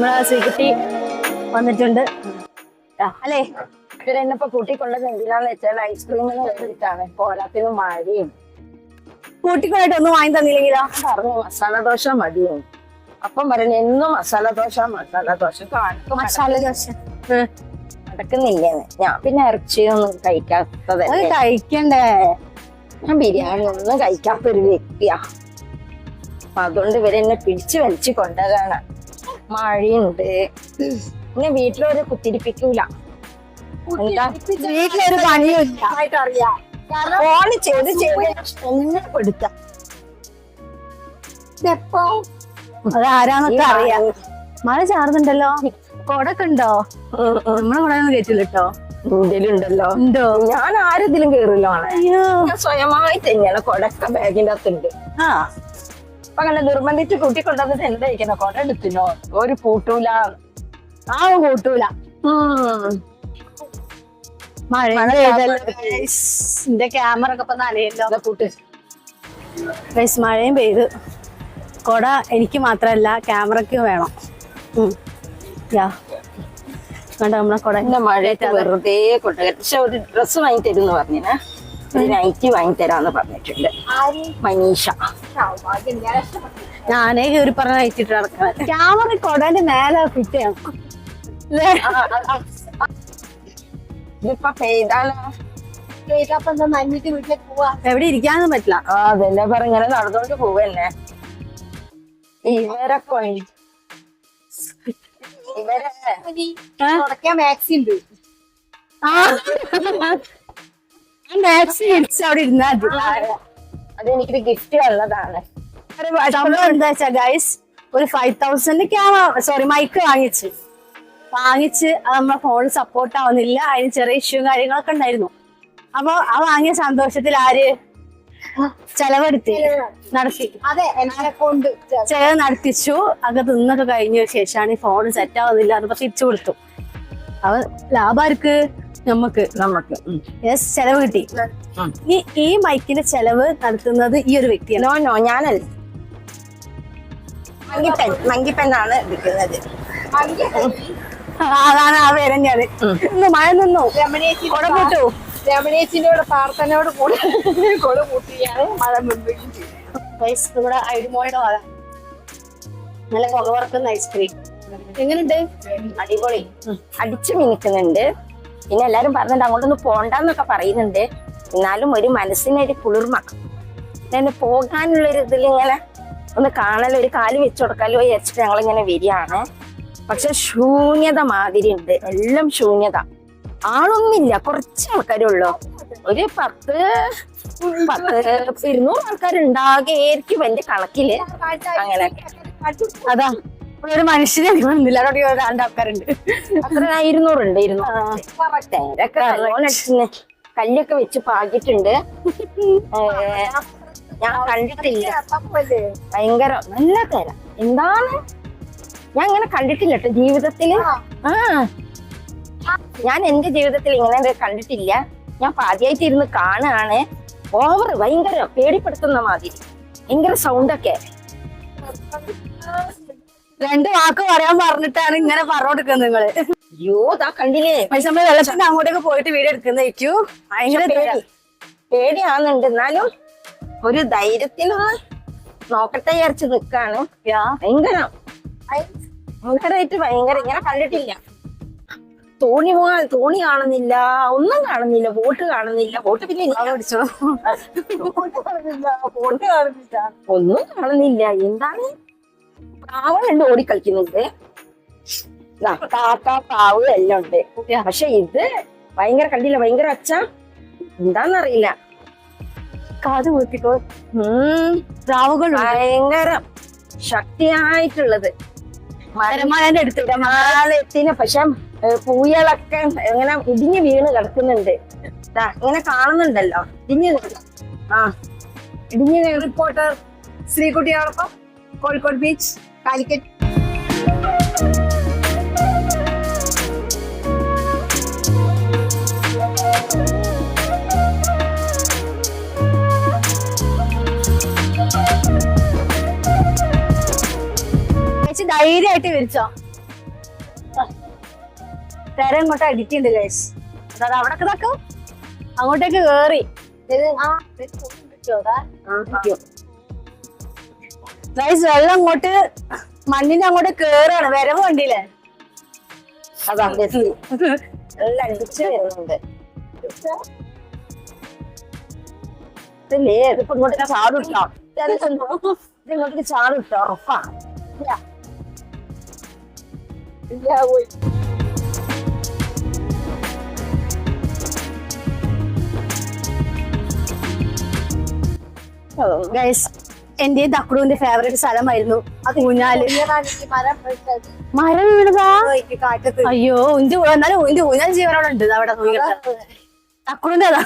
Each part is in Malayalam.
നമ്മളെ ശ്രീകുട്ടി വന്നിട്ടുണ്ട്. അല്ലേ? എന്നെ കൂട്ടിക്കൊണ്ടത് എന്തിനാന്ന് വെച്ചാൽ ഐസ്ക്രീമിന് വേണ്ടിയിട്ടാണ് പോരാത്തിന് മഴയും കൂട്ടിക്കൊണ്ടായിട്ട് ഒന്നും വാങ്ങി തന്നില്ലെങ്കിലോ പറഞ്ഞു മസാല ദോശ മതിയും? അപ്പം പറഞ്ഞു എന്നും മസാല ദോശ മസാല ദോശ. മസാല ദോശ. നടക്കുന്നില്ലേന്ന് ഞാൻ പിന്നെ ഇറച്ചിയൊന്നും ഒന്നും കഴിക്കാത്തത് കഴിക്കണ്ടേ? ഞാൻ ബിരിയാണി ഒന്നും കഴിക്കാത്ത ഒരു വ്യക്തിയാ. അപ്പൊ അതുകൊണ്ട് ഇവരെന്നെ പിടിച്ചു വലിച്ചു കൊണ്ടതാണ് മഴയുണ്ട്. പിന്നെ വീട്ടിലൊരു കുത്തിരിപ്പിക്കൂല. വീട്ടിലൊരു പണിയില്ല ഫോണ് ചെയ്ത് ചെയ്ത് ഒന്നും പെടുത്താം. ഇതെപ്പോ? അത് ആരാന്നൊക്കെ അറിയാം. മഴ ചാറുന്നുണ്ടല്ലോ? കൊടക്ക് ഉണ്ടോ നമ്മളെ കൊട ഒന്നും കേട്ടില്ല കേട്ടോ ഉണ്ടല്ലോ ഉണ്ടോ ഞാൻ ആരെങ്കിലും കേറില്ല സ്വയമായി തന്നെയാണ് കൊടക്ക ബാഗിന്റെ അകത്തുണ്ട് ആ. അപ്പൊ അങ്ങനെ നിർബന്ധിച്ച് കൂട്ടിക്കൊണ്ടുവന്നിട്ട് എന്താ ഇരിക്കുന്ന കൊട എടുത്തിനോ ഒരു കൂട്ടൂല. ആ. കൂട്ടൂല മഴ എന്റെ ക്യാമറ ഒക്കെ ഇപ്പൊ നനയല്ലോ. കൂട്ട്. ഗൈസ് മഴയും പെയ്ത്. കൊട എനിക്ക് മാത്രല്ല ക്യാമറയ്ക്ക് വേണം. കണ്ടോ നമ്മളെ കൊട? മഴയത്ത് വെറുതെ കൊട്ട പക്ഷെ ഒരു ഡ്രസ്സ് വാങ്ങി തരുന്ന് പറഞ്ഞിനെ. ഒരു നൈറ്റി വാങ്ങി തരാന്ന് പറഞ്ഞിട്ടുണ്ട് മനീഷ ഞാനേ കയറി പറഞ്ഞ അയച്ചിട്ട് നടക്കണം. ക്യാമറ കൊടന്റെ മേലെ ഫിറ്റ് ചെയ്യണം ല്ലേ? ഇതിപ്പൊ പെയ്താലോ? എവിടെ ഇരിക്കാനൊന്നും പറ്റില്ല. ആ അതല്ലേ പറ ഇങ്ങനെ നടന്നോണ്ട് പോവല്ലേ? ഇവരെ മാക്സി ഇവരെ ആ. മാക്സി ഇടിച്ച് അവിടെ ഇരുന്നാ മതി. ഗിഫ്റ്റ് ഉള്ളതാണ് സംഭവം എന്താ വെച്ചാ ഗൈസ് ഒരു five thousand camera sorry mic വാങ്ങിച്ച്. വാങ്ങിച്ച് അത് നമ്മളെ ഫോൺ സപ്പോർട്ട് ആവുന്നില്ല. അതിന് ചെറിയ ഇഷ്യൂ കാര്യങ്ങളൊക്കെ ഉണ്ടായിരുന്നു. അപ്പൊ ആ വാങ്ങിയ സന്തോഷത്തിൽ ആര്? ചെലവെടുത്തി. നടത്തി. ചെലവ് നടത്തിച്ചു. അത് തിന്നൊക്കെ കഴിഞ്ഞ ശേഷമാണ് ഈ ഫോൺ സെറ്റ് ആവുന്നില്ല. എന്നപ്പോ തിരിച്ചു കൊടുത്തു. അവ ലാഭാർക്ക്? നമുക്ക് നമുക്ക്. യെസ് ചെലവ് കിട്ടി. ഈ ഈ മൈക്കിന്റെ ചെലവ് നടത്തുന്നത് ഈ ഒരു വ്യക്തിയാണ്. നോ നോ ഞാനല്ല. മങ്കിപ്പൻ മങ്കിപ്പനാണ് ആണ് വിൽക്കുന്നത്. അതാണ് ആ പേര് തന്നെയാണ്. ഇന്ന് മഴ നിന്നു. കൊട കൂട്ടു രമണേച്ചിന്റെ കൂടെ പ്രാർത്ഥനയോട് കൂടെ കൊട കൂട്ടിയാണ് മഴ മുൻപേക്കും ഇവിടെ ഐഡിമോയുടെ വാഴ നല്ല പുക വറക്കുന്ന ഐസ്ക്രീം. എങ്ങനെയുണ്ട് അടിപൊളി. അടിച്ചു മിനിക്കുന്നുണ്ട്. പിന്നെ എല്ലാരും പറഞ്ഞിട്ട് അങ്ങോട്ടൊന്ന് പോണ്ടെന്നൊക്കെ പറയുന്നുണ്ട്. എന്നാലും ഒരു മനസ്സിനൊരു കുളിർമ പിന്നെ പോകാനുള്ള ഒരു ഇതിൽ ഇങ്ങനെ ഒന്ന് കാണലോ ഒരു കാൽ വെച്ചു കൊടുക്കാലോ വിചാരിച്ചിട്ട് ഞങ്ങൾ ഇങ്ങനെ വരികയാണ്. പക്ഷെ ശൂന്യത മാതിരി ഉണ്ട് എല്ലാം ശൂന്യത. ആളൊന്നുമില്ല. കുറച്ച് ആൾക്കാരേ ഉള്ളൂ. ഒരു പത്ത് പത്ത് ഇരുന്നൂറ് ആൾക്കാരുണ്ടാകുമായിരിക്കും എന്റെ കണക്കിൽ. അങ്ങനെ അതാ. ഒരു മനുഷ്യനെ കാണുന്നില്ല അവിടെ ആൾക്കാരുണ്ട്. അത്ര ഇരുന്നൂറുണ്ട് ഇരുന്നൂറ്. കല്ലൊക്കെ വെച്ച് പാകിട്ടുണ്ട് ഞാൻ കണ്ടിട്ടില്ല. ഭയങ്കര നല്ല തര എന്താണ്? ഞാൻ ഇങ്ങനെ കണ്ടിട്ടില്ല കേട്ടോ ജീവിതത്തിൽ. ആ. ഞാൻ എന്റെ ജീവിതത്തിൽ ഇങ്ങനെ കണ്ടിട്ടില്ല. ഞാൻ ആദ്യമായിട്ട് ഇരുന്ന് കാണുകയാണ് ഓവർ ഭയങ്കര പേടിപ്പെടുത്തുന്ന മാതിരി. ഭയങ്കര സൗണ്ടൊക്കെ രണ്ട് വാക്ക് പറയാൻ പറഞ്ഞിട്ടാണ് ഇങ്ങനെ പറഞ്ഞു കൊടുക്കുന്നത് നിങ്ങൾ. അയ്യോ താ കണ്ടില്ലേ? പക്ഷെ നമ്മൾ വെള്ളത്തിന്റെ അങ്ങോട്ടേക്ക് പോയിട്ട് വീഡിയോ എടുക്കുന്നതായിരിക്കും ഭയങ്കര പേടിയാണെന്നുണ്ട്. എന്നാലും ഒരു ധൈര്യത്തിനൊന്ന് നോക്കട്ടെ വിചാരിച്ച് നിക്കാണ്. ഭയങ്കര. ഭയങ്കരമായിട്ട് ഭയങ്കര ഇങ്ങനെ കണ്ടിട്ടില്ല. തോണി പോകാൻ തോണി കാണുന്നില്ല ഒന്നും കാണുന്നില്ല ബോട്ട് കാണുന്നില്ല. ബോട്ട് പിന്നെ ബോട്ട് കാണുന്നില്ല ബോട്ട് കാണുന്നില്ല. ഒന്നും കാണുന്നില്ല. എന്താണ്? പ്രാവുകളുണ്ട് ഓടിക്കളിക്കുന്നുണ്ട്. കാക്ക പ്രാവ് എല്ലാം ഉണ്ട്. പക്ഷെ ഇത് ഭയങ്കര കണ്ടില്ല ഭയങ്കര ഒച്ച. എന്താന്നറിയില്ല. കാത് കൂട്ടിക്കോ പ്രാവുകൾ ഭയങ്കര ശക്തിയായിട്ടുള്ളത്. തിരമാലേന്റെ അടുത്ത് മലയാളത്തിന് പക്ഷെ പൂയകളൊക്കെ ഇങ്ങനെ ഇടിഞ്ഞു വീണ് കിടക്കുന്നുണ്ട്. ഇങ്ങനെ കാണുന്നുണ്ടല്ലോ. ഇടിഞ്ഞു ആ ഇടിഞ്ഞു റിപ്പോർട്ടർ ശ്രീകുട്ടിയോടൊപ്പം കോഴിക്കോട് ബീച്ച് കാലിക്കറ്റ്. ധൈര്യമായിട്ട് വിരിച്ചോ തെര ഇങ്ങോട്ട് അടിക്കുന്നുണ്ട് ഗൈസ് അതായത് അവിടെ കിടക്കും. അങ്ങോട്ടേക്ക് കേറി. ഗൈസ് വെള്ളം അങ്ങോട്ട് മണ്ണിന്റെ അങ്ങോട്ട് കേറാണ്. വരവ് കണ്ടില്ലേ? അതാ എല്ലാം അടിച്ച് വരുന്നുണ്ട്. ഇതിപ്പോ ഇങ്ങോട്ടേക്ക് ചാടും ഇട്ടോ ഇങ്ങോട്ടേക്ക് ചാടും ഇട്ടോ ഉറപ്പാ. ഇല്ല, പോയി. ഗൈസ് എന്റെ തക്കുടുവിന്റെ ഫേവറേറ്റ് സ്ഥലമായിരുന്നു ഊഞ്ഞാൽ മരം വീണതാ അയ്യോ ഉന്റെ എന്നാലും ഉന്റെ ഊഞ്ഞാൽ ജീവനോടെ ഉണ്ട് അവിടെ തക്കുടിന്റെ അതാ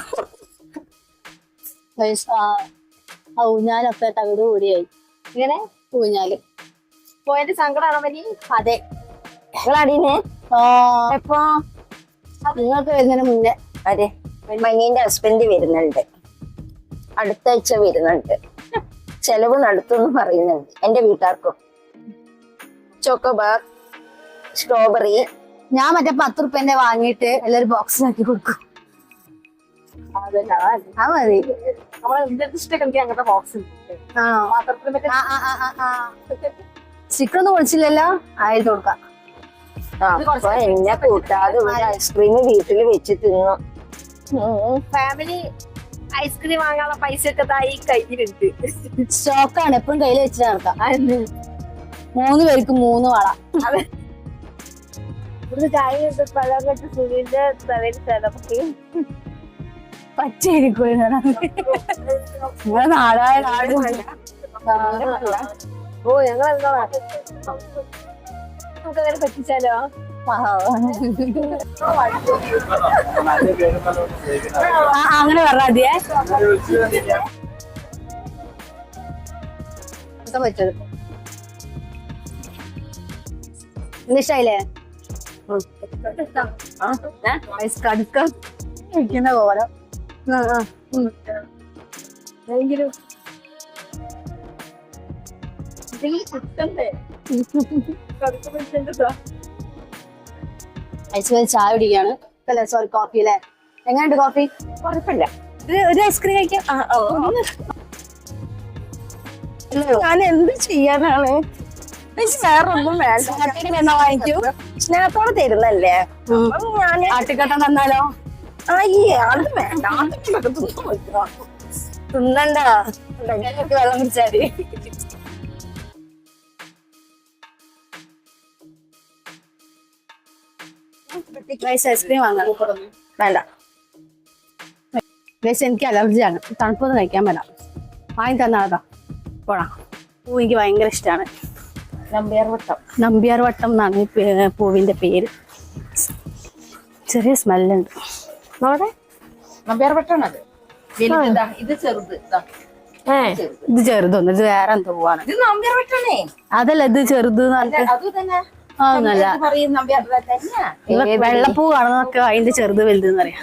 ആ ഊഞ്ഞാലൊക്കെ തകട് കൂടിയായി ഇങ്ങനെ ഊഞ്ഞാൽ പോയതിന്റെ സങ്കടമാണോ പനി അതെ നിങ്ങളടീനെ എപ്പോ നിങ്ങൾക്ക് വരുന്നതിന് മുന്നേ അതെ മനീന്റെ ഹസ്ബൻഡ് വരുന്നുണ്ട് അടുത്ത ആഴ്ച വരുന്നുണ്ട് ചെലവ് നടത്തുമെന്ന് പറയുന്നുണ്ട് എന്റെ വീട്ടുകാർക്കും. ചോക്കോബാർ സ്ട്രോബെറി ഞാൻ മറ്റേ പത്ത് റുപ്യന്റെ വാങ്ങിയിട്ട് എല്ലാരും ബോക്സിലാക്കി കൊടുക്കും. ആ മതി. ആക്കി കൊടുക്കും ആ ആ സ്റ്റിക്കർ ഒന്നും പൊളിച്ചില്ലല്ലോ ആയത് കൊടുക്കാം. എന്നെ കൂട്ടാതെ ഐസ്ക്രീം വീട്ടിൽ വെച്ച് തിന്നു. ഫാമിലി ഐസ്ക്രീം വാങ്ങാനുള്ള പൈസ ഒക്കെ ഈ കയ്യിലുണ്ട്. സ്റ്റോക്കാണ് എപ്പോഴും കയ്യിൽ വെച്ചിട്ട് നടക്കാം. മൂന്ന് പേർക്ക് മൂന്ന് വള. ഇവിടുന്ന് തലയിൽ ചിലപ്പോ നാടായ നാട് ഓ ഞങ്ങൾ എന്താ നമുക്ക് അങ്ങനെ പറ്റിച്ചാലോ? അങ്ങനെ പറഞ്ഞാൽ മതിയേ പറ്റത് ഉം. ഭയങ്കര ഐസ് വേൽ ചായ കുടിക്കുകയാണ്. അല്ലേ സോറി കോഫി അല്ലേ എങ്ങനെയുണ്ട് കോഫി കുഴപ്പമില്ല ഒരു ഐസ്ക്രീം കഴിക്കാം. ഞാൻ എന്ത് ചെയ്യാനാണ്? വേണ്ട. വാങ്ങിക്കൂ? തരുന്നല്ലേ? ഞാൻ ഞാൻ ആട്ടിക്കട്ട തന്നാലോ? അയ്യേ അത് വേണ്ട. തിന്നണ്ട. വെള്ളം കുടിച്ചാൽ റൈസ് ഐസ്ക്രീം വാങ്ങാം. വേണ്ട. റൈസ് എനിക്ക് അലർജിയാണ്. തണുപ്പൊന്നും കഴിക്കാൻ പറ്റാം വാങ്ങി തന്നാതാ പോടാ. പൂ എനിക്ക് ഭയങ്കര ഇഷ്ടമാണ് നമ്പ്യാർ വട്ടം. നമ്പ്യാർ വട്ടം എന്നാണ് ഈ പൂവിന്റെ പേര്. ചെറിയ സ്മെല്ലുണ്ട്. നോടെ നമ്പ്യാർ വട്ടാണ് അത് ഇത് ചെറുത്. ഇതാ. ചെറുതൊന്നും ഇത് വേറെ എന്തോ പോവാണ്. അതല്ല ഇത് ചെറുത് അത് തന്നെ വെള്ളപ്പൂ കാണുന്നതൊക്കെ അതിന്റെ ചെറുത് വലുത് എന്നറിയാം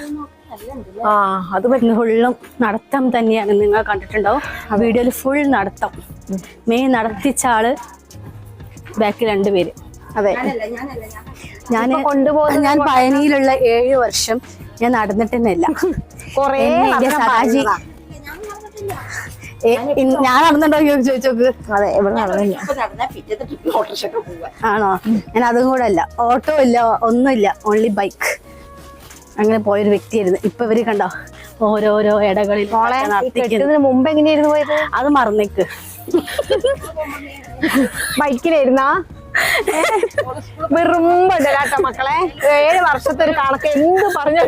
ആ അത് ഫുള്ളും നടത്തം തന്നെയാണ്. നിങ്ങൾ കണ്ടിട്ടുണ്ടാവും. വീഡിയോയിൽ ഫുൾ നടത്തം. മെയിൻ നടത്തിച്ച ആൾ ബാക്കിൽ രണ്ടുപേര് അതെ. ഞാൻ കൊണ്ടുപോകുന്ന ഞാൻ പഴനിയിലുള്ള ഏഴ് വർഷം ഞാൻ നടന്നിട്ട് തന്നെ ഇല്ല കൊറേ എന്നെ എന്റെ സദാജി ഞാൻ നടന്നുണ്ടോ ചോദിച്ചോക്ക്. അതെ ഇവിടെ നടന്നില്ല. ആണോ? ഞാൻ അതും കൂടെ അല്ല. ഓട്ടോ ഇല്ല ഒന്നുമില്ല. ഓൺലി ബൈക്ക് അങ്ങനെ പോയൊരു വ്യക്തിയായിരുന്നു. ഇപ്പൊ ഇവർ കണ്ടോ? ഓരോരോ ഇടകളിൽ മുമ്പ് എങ്ങനെയായിരുന്നു പോയത്? അത് മറന്നേക്ക്. ബൈക്കിലായിരുന്നാ? വെറുമ്പല്ല കേട്ടോ മക്കളെ. ഏഴ് വർഷത്തെ ഒരു കണക്ക് എന്ത് പറഞ്ഞു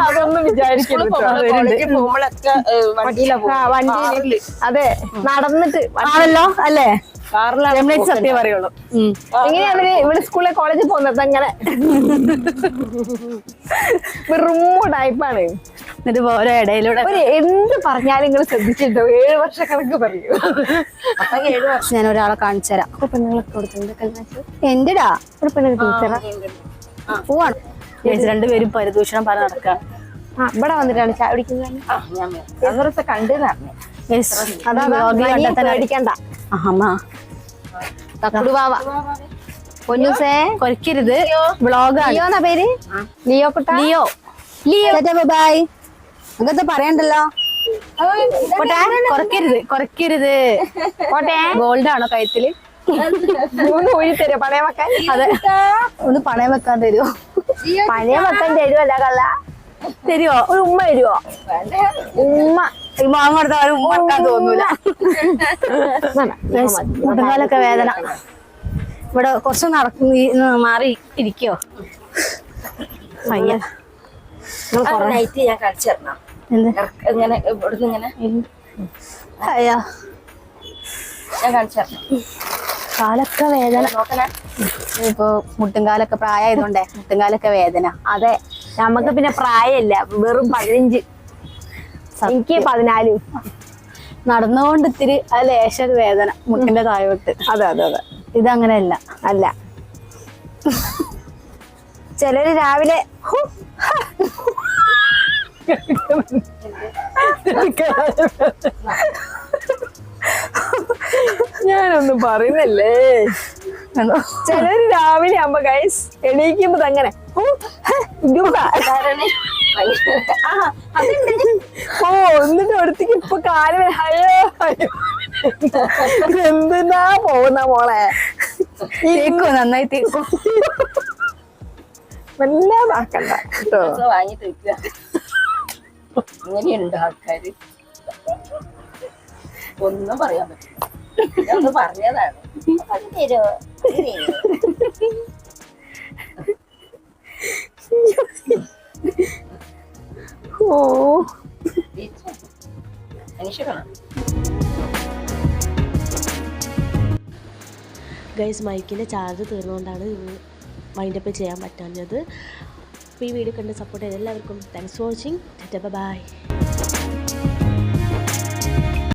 അതൊന്നും വിചാരിക്കുന്നു കേട്ടോ. കോളേജിൽ പോകുമ്പോഴൊക്കെ വണ്ടിയിലാ ആ, വണ്ടിയിൽ അതെ നടന്നിട്ട് ആണല്ലോ? അല്ലേ? സത്യം പറയുള്ളൂ. എങ്ങനെയാണ് ഇവിടെ സ്കൂളിൽ കോളേജിൽ പോകുന്നത്? അങ്ങനെ വെറുമ്പോ ടൈപ്പാണ് എന്നിട്ട് ഓരോ ഇടയിലൂടെ എന്ത് പറഞ്ഞാലും നിങ്ങൾ ശ്രദ്ധിച്ചിട്ടോ ഏഴ് വർഷ കണക്ക് പറയൂ ഏഴ് വർഷം. ഞാൻ ഒരാളെ കാണിച്ചു തരാം. പെണ്ണുങ്ങളൊക്കെ കല്യാണത്തിന് എന്റെടാ ഒരു പെണ്ണു ടീച്ചറാ പോവാണ്. ചേച്ചി രണ്ടുപേരും പരിദൂഷണം പറഞ്ഞ് നടക്കാം. ഇവിടെ വന്നിട്ടാണ് ചായ കുടിക്കുന്നത്. ബ്ലോഗ് കണ്ടു തക്കുടു വാവ പൊന്നൂസേ കൊരക്കരുത്. ലിയോ? എന്നാ പേര്? Leo Kutta? Leo. Leo. By അങ്ങനത്തെ പറയണ്ടല്ലോ പോട്ടെ കൊറക്കരുത് കുറയ്ക്കരുത് പോട്ടെ ഗോൾഡ് ആണോ കഴുത്തിൽ മൂന്ന് ഊരി തരുമോ പണയം വെക്കാൻ അതെ ഒന്ന് പണയം വെക്കാൻ തരുമോ പണയം വെക്കാൻ തരുമല്ല കള്ള തരുമോ ഒരു ഉമ്മ തരുമോ ഉമ്മ ഈ മാങ്ങ കൊടുത്താൽ ഉമ്മ വെക്കാൻ തോന്നൂല മുട്ടുകാലൊക്കെ വേദന ഇവിടെ കുറച്ച് നടക്കും ഈ- ഒന്ന് മാറി ഇരിക്കോ പയ്യ നൈറ്റ് ഞാൻ കളിച്ചു തരണം എന്ത് ഇങ്ങനെ ഇവിടുന്ന് ഇങ്ങനെ. അയ്യോ. ഞാൻ കളിച്ചു കാലൊക്കെ വേദന. ഇപ്പൊ മുട്ടുംകാലൊക്കെ പ്രായമായതുകൊണ്ടേ മുട്ടുംകാലൊക്കെ വേദന. അതെ. നമുക്ക് പിന്നെ പ്രായമില്ല. വെറും പതിനഞ്ച്. എനിക്ക് പതിനാല്. നടന്നുകൊണ്ട് ഇത്തിരി ആ ലേശ വേദന മുട്ടിന്റെ താഴോട്ട്. അതെ അതെ അതെ. ഇതങ്ങനെയല്ല. അല്ല. ചിലര് രാവിലെ ഞാനൊന്നും പറയുന്നല്ലേ? ചിലര് രാവിലെ ആകുമ്പോ ഗൈസ് എണീക്കുമ്പോ അങ്ങനെ. ഓ എന്നിട്ട് അടുത്തേക്ക് ഇപ്പൊ കാൽ അയ്യോ എന്തിനാ പോകുന്ന മോളെ? തേക്കോ നന്നായി തേക്കോ. വല്ലാതാക്കണ്ട കേട്ടോ. വാങ്ങി വെക്കുക ഇങ്ങനെയുണ്ട് ആൾക്കാര്. ഒന്നും പറയാൻ പറ്റില്ല. ഞാൻ ഒന്ന് പറഞ്ഞതാണ്? ഓ. ഗൈസ് മൈക്കിന്റെ ചാർജ് തീർന്നുകൊണ്ടാണ് മൈൻഡപ്പ് ചെയ്യാൻ പറ്റാഞ്ഞത്. അപ്പോൾ ഈ വീഡിയോ കണ്ട് സപ്പോർട്ട് ചെയ്ത എല്ലാവർക്കും. Thanks for watching bye